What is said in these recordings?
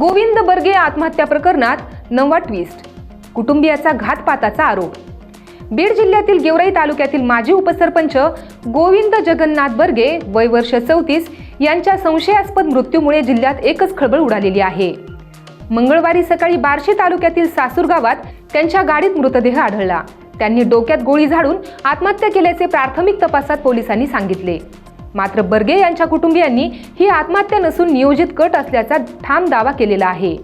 गोविंद बर्गे आत्महत्या प्रकरणात नवा ट्विस्ट कुटुंबियाचा घातपाताचा आरोप. बीड जिल्ह्यातील गेवराई तालुक्यातील माजी उपसरपंच गोविंद जगन्नाथ बर्गे वय वर्ष चौतीस यांच्या संशयास्पद मृत्यूमुळे जिल्ह्यात एकच खळबळ उडालेली आहे. मंगळवारी सकाळी बार्शी तालुक्यातील सासूर गावात त्यांच्या गाडीत मृतदेह आढळला. त्यांनी डोक्यात गोळी झाडून आत्महत्या केल्याचे प्राथमिक तपासात पोलिसांनी सांगितले. मात्र बर्गे यांच्या कुटुंबियांनी ही आत्महत्या नसून नियोजित कट असल्याचा ठाम दावा केलेला आहे.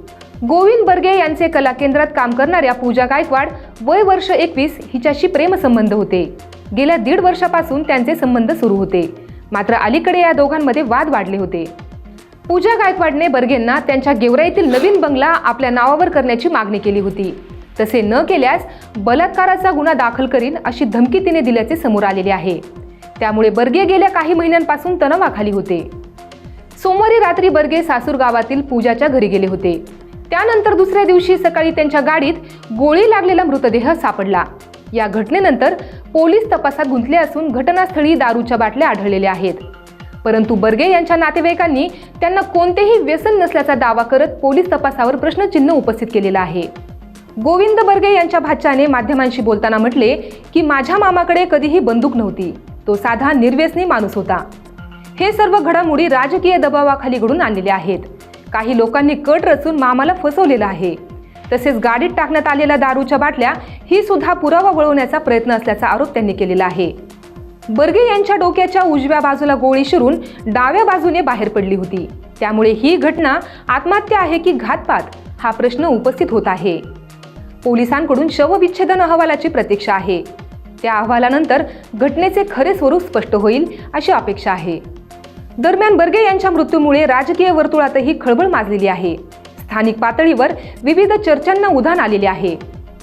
गोविंद बर्गे यांचे कला केंद्रात काम करणाऱ्या पूजा गायकवाड वय वर्ष एकवीस हिच्याशी प्रेमसंबंध होते. गेल्या दीड वर्षापासून त्यांचे संबंध सुरू होते. मात्र अलीकडे या दोघांमध्ये वाद वाढले होते. पूजा गायकवाडने बर्गेंना त्यांच्या गेवराईतील नवीन बंगला आपल्या नावावर करण्याची मागणी केली होती. तसे न केल्यास बलात्काराचा गुन्हा दाखल करीन अशी धमकी तिने दिल्याचे समोर आलेले आहे. त्यामुळे बर्गे गेल्या काही महिन्यांपासून तणावाखाली होते. सोमवारी रात्री बर्गे सासूर गावातील पूजाच्या घरी गेले होते. त्यानंतर दुसऱ्या दिवशी सकाळी त्यांच्या गाडीत गोळी लागलेला मृतदेह सापडला. या घटनेनंतर पोलीस तपासात गुंतले असून घटनास्थळी दारूच्या बाटल्या आढळलेल्या आहेत. परंतु बर्गे यांच्या नातेवाईकांनी त्यांना कोणतेही व्यसन नसल्याचा दावा करत पोलीस तपासावर प्रश्नचिन्ह उपस्थित केलेला आहे. गोविंद बर्गे यांच्या भाच्याने माध्यमांशी बोलताना म्हटले की माझ्या मामाकडे कधीही बंदूक नव्हती. तो साधा निर्व्यसनी माणूस होता. हे सर्व घडामोडी राजकीय दबावाखाली घडून आणलेले आहेत. काही लोकांनी कट रचून मामाला फसवलेलं आहे. तसेच गाडीत टाकण्यात आलेल्या दारूच्या बाटल्या ही सुद्धा पुरावा वळवण्याचा प्रयत्न असल्याचा आरोप त्यांनी केलेला आहे. बर्गे यांच्या डोक्याच्या उजव्या बाजूला गोळी शिरून डाव्या बाजूने बाहेर पडली होती. त्यामुळे ही घटना आत्महत्या आहे की घातपात हा प्रश्न उपस्थित होत आहे. पोलिसांकडून शवविच्छेदन अहवालाची प्रतीक्षा आहे. त्या अहवालानंतर घटनेचे खरे स्वरूप स्पष्ट होईल अशी अपेक्षा आहे. दरम्यान बर्गे यांच्या मृत्यूमुळे राजकीय वर्तुळातही खळबळ माजलेली आहे. स्थानिक पातळीवर विविध चर्चांना उधाण आलेले आहे.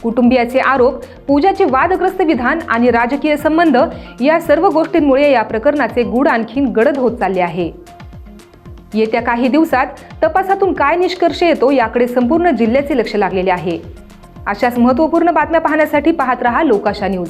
कुटुंबियाचे आरोप पूजाचे वादग्रस्त विधान आणि राजकीय संबंध या सर्व गोष्टींमुळे या प्रकरणाचे गूढ आणखीन गडद होत चालले आहे. येत्या काही दिवसात तपासातून काय निष्कर्ष येतो याकडे संपूर्ण जिल्ह्याचे लक्ष लागलेले आहे. अशाच महत्त्वपूर्ण बातम्या पाहण्यासाठी पाहत रहा लोकाशा न्यूज.